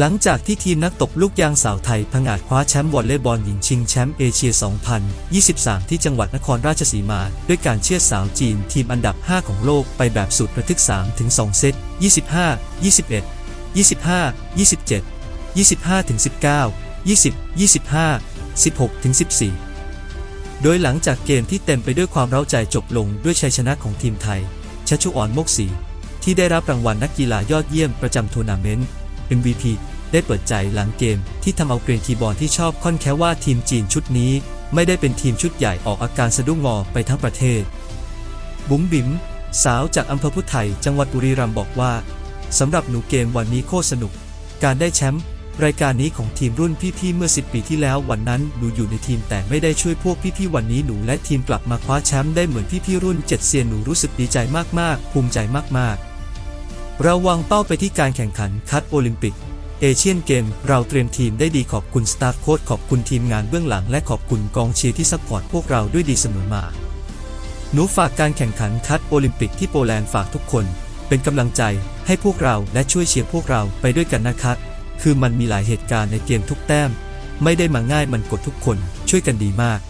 หลังจากที่ทีมนักตบลูกยางสาวไทยผงอาดคว้าแชมป์วอลเลย์บอลหญิงชิงแชมป์เอเชีย 2023 ที่จังหวัดนครราชสีมา ด้วยการเชื่อสาวจีนทีมอันดับ 5 ของโลกไปแบบสุดระทึก 3-2 เซต 25 21 25 27 25 19 20 25 16 14 โดยหลังจากเกมที่เต็มไปด้วยความเร้าใจจบลงด้วยชัยชนะของทีมไทยชัชชุออนมกศรีที่ได้รับรางวัลนักกีฬายอดเยี่ยมประจำทัวร์นาเมนต์ MVP ได้เปิดใจหลังเกมที่ทำเอาเกรนคีบอร์ดที่ชอบค่อนแค่ว่าทีมจีนชุดนี้ ไม่ได้เป็นทีมชุดใหญ่ออกอาการสะดุ้งงอไปทั้งประเทศ บุ๋มบิ๋มสาวจากอำเภอพุทธไทยจังหวัดบุรีรัมย์บอกว่าสำหรับหนูเกมวันนี้โคตรสนุก การได้แชมป์รายการนี้ของทีมรุ่นพี่ๆเมื่อ 10 ปีที่แล้ววันนั้นหนูอยู่ในทีมแต่ไม่ได้ช่วยพวกพี่ๆวันนี้หนูและทีมกลับมาคว้าแชมป์ได้เหมือนพี่ๆรุ่นเจ็ดเซียนหนูรู้สึกดีใจมากๆ ภูมิใจมากๆ เราวางเป้าไปที่การแข่งขันคัดโอลิมปิก เอเชียนเกม เราเตรียมทีมได้ดีขอบคุณสตาฟโค้ชขอบคุณทีมงานเบื้องหลังและขอบคุณกองเชียร์ที่ซัพพอร์ตพวกเราด้วยดีเสมอมา หนูฝากการแข่งขันคัดโอลิมปิกที่โปแลนด์ฝากทุกคน เป็นกำลังใจให้พวกเราและช่วยเชียร์พวกเราไปด้วยกันนะคะคือมันมีหลายเหตุการณ์ในเกมทุกแต้ม ไม่ได้มาง่ายมันกดทุกคน ช่วยกันดีมาก